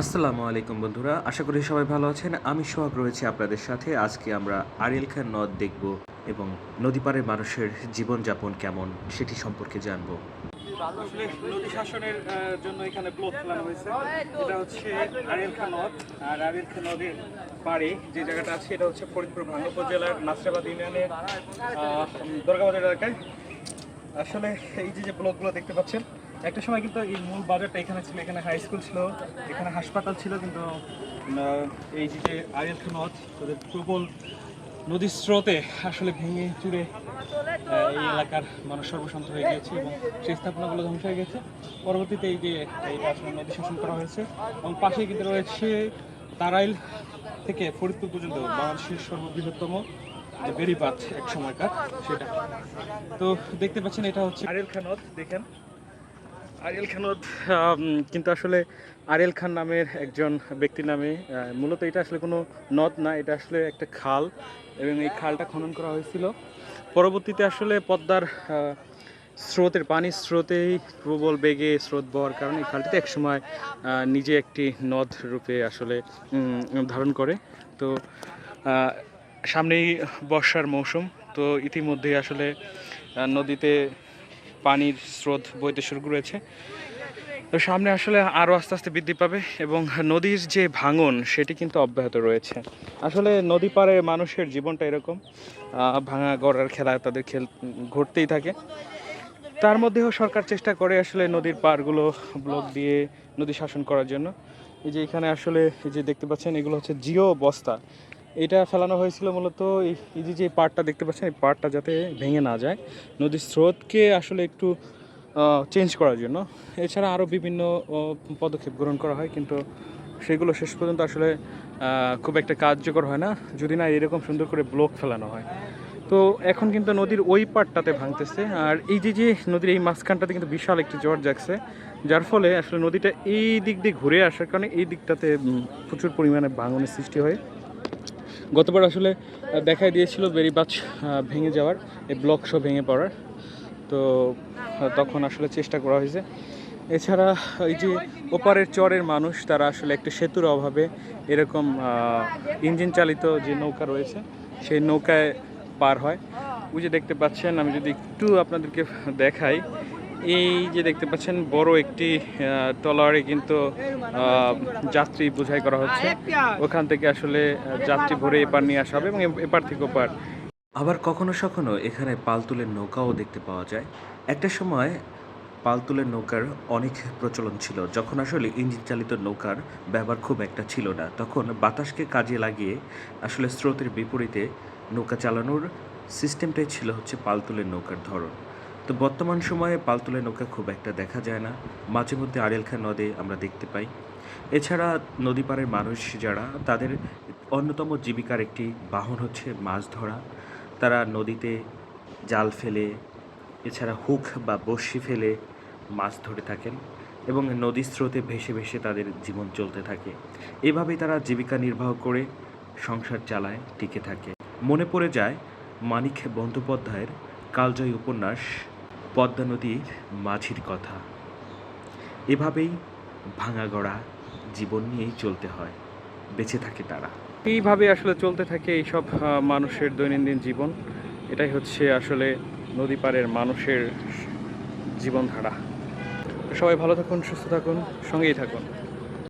আসসালামু আলাইকুম বন্ধুরা, আশা করি সবাই ভালো আছেন। আমি সোহাগ রয়েছে আপনাদের সাথে। আজকে আমরা আরিয়াল খান নদ দেখব এবং নদীপাড়ের মানুষের জীবনযাপন কেমন সেটি সম্পর্কে জানব। নদী শাসনের জন্য এখানে ব্লক ফেলানো হয়েছে। এটা হচ্ছে আরিয়াল খান নদ। আর আরিয়াল খান নদের পাড়ে যে জায়গাটা আছে, এটা হচ্ছে ফরিদপুর ভাঙ্গা উপজেলার নাসরাবাদ ইউনিয়নের দুর্গাবাজার এলাকায়। আসলে এই যে যে ব্লকগুলো দেখতে পাচ্ছেন একটা সময় কিন্তু এই মূল বাজারটা এখানে ছিল এখানে হাই স্কুল ছিল এখানে হাসপাতাল ছিল কিন্তু এই যে খান নদ তাদের প্রবল নদীর স্রোতে আসলে ভেঙে আহ, এই এলাকার মানুষ সর্বশান্ত হয়ে গিয়েছে এবং সেই স্থাপনাগুলো ধ্বংস হয়ে গেছে। পরবর্তীতে এই যে এইটা আসলে নদী শাসন করা হয়েছে এবং পাশেই কিন্তু রয়েছে তারাইল থেকে ফরিদপুর পর্যন্ত বাংলাদেশের সর্ববৃহত্তম যে বেরিবাঁধ এক সময়কার সেটা। তো দেখতে পাচ্ছেন এটা হচ্ছে আরিয়াল খানদ দেখেন। আরিয়াল খানদ কিন্তু আসলে আরিয়াল খান নামের একজন ব্যক্তির নামে মূলত এটা আসলে কোনো নদ না, এটা আসলে একটা খাল, এবং এই খালটা খনন করা হয়েছিল। পরবর্তীতে আসলে পদ্মার স্রোতের, পানির স্রোতেই প্রবল বেগে স্রোত বওয়ার কারণে এই খালটিতে একসময় নিজে একটি নদ রূপে আসলে ধারণ করে। তো সামনেই বর্ষার মৌসুম, তো ইতিমধ্যেই আসলে নদীতে পানির স্রোত বইতে শুরু করেছে। তো সামনে আসলে আরও আস্তে আস্তে বৃদ্ধি পাবে এবং নদীর যে ভাঙন, সেটি কিন্তু অব্যাহত রয়েছে। আসলে নদী পাড়ে মানুষের জীবনটা এরকম। ভাঙা গড়ার খেলা তাদের খেল ঘটতেই থাকে। তার মধ্যেও সরকার চেষ্টা করে আসলে নদীর পাড়গুলো ব্লক দিয়ে নদী শাসন করার জন্য। এই যে এখানে আসলে এই যে দেখতে পাচ্ছেন, এগুলো হচ্ছে জিও বস্তা। এটা ফেলানো হয়েছিল মূলত এই- যে যে পাড়টা দেখতে পাচ্ছেন, এই পাড়টা যাতে ভেঙে না যায়, নদীর স্রোতকে আসলে একটু চেঞ্জ করার জন্য। এছাড়া আরও বিভিন্ন পদক্ষেপ গ্রহণ করা হয়, কিন্তু সেগুলো শেষ পর্যন্ত আসলে খুব একটা কার্যকর হয় না, যদি না এরকম সুন্দর করে ব্লক ফেলানো হয়। তো এখন কিন্তু নদীর ওই পাটটাতে ভাঙতেছে, আর এই যে যে নদীর এই মাঝখানটাতে কিন্তু বিশাল একটি জ্বর জাগছে, যার ফলে আসলে নদীটা এই দিক দিয়ে ঘুরে আসার কারণে এই দিকটাতে প্রচুর পরিমাণে ভাঙনের সৃষ্টি হয়। গতবার আসলে দেখাই দিয়েছিল বেরিবাজ ভেঙে যাওয়ার, এই ব্লক সব ভেঙে পড়ার। তো তখন আসলে চেষ্টা করা হয়েছে। এছাড়া, এই যে ওপারের চরের মানুষ, তারা আসলে একটা সেতুর অভাবে এরকম ইঞ্জিন চালিত যে নৌকা রয়েছে, সেই নৌকায় পার হয়। ওই যে দেখতে পাচ্ছেন, আমি যদি একটু আপনাদেরকে দেখাই এই যে দেখতে পাচ্ছেন, বড় একটি ট্রলারে কিন্তু যাত্রী বোঝাই করা হচ্ছে। ওখান থেকে আসলে যাত্রী ভরে এপার নিয়ে আসা হবে এবং এপার থেকে ওপার। আবার কখনো সখনো এখানে পালতুলের নৌকাও দেখতে পাওয়া যায়। একটা সময় পালতুলের নৌকার অনেক প্রচলন ছিল। যখন আসলে ইঞ্জিন চালিত নৌকার ব্যবহার খুব একটা ছিল না, তখন বাতাসকে কাজে লাগিয়ে আসলে স্রোতের বিপরীতে নৌকা চালানোর সিস্টেমটাই ছিল হচ্ছে পালতুলের নৌকার ধরন। তো বর্তমান সময়ে পালতুলের নৌকা খুব একটা দেখা যায় না। মাঝে মধ্যে আড়েল খান নদে আমরা দেখতে পাই। এছাড়া নদী পাড়ের মানুষ যারা, তাদের অন্যতম জীবিকার একটি বাহন হচ্ছে মাছ ধরা। তারা নদীতে জাল ফেলে, এছাড়া হুক বা বড়শি ফেলে মাছ ধরে থাকেন এবং নদীর স্রোতে ভেসে ভেসে তাদের জীবন চলতে থাকে। এভাবেই তারা জীবিকা নির্বাহ করে, সংসার চালায়, টিকে থাকে। মনে পড়ে যায় মানিক বন্দ্যোপাধ্যায়ের কালজয়ী উপন্যাস পদ্মা নদীর মাঝির কথা। এভাবেই ভাঙাগড়া জীবন নিয়েই চলতে হয়, বেঁচে থাকে তারা। এইভাবে আসলে চলতে থাকে এইসব মানুষের দৈনন্দিন জীবন? এটাই হচ্ছে আসলে নদী পাড়ের মানুষের জীবনধারা। সবাই ভালো থাকুন, সুস্থ থাকুন, সঙ্গেই থাকুন।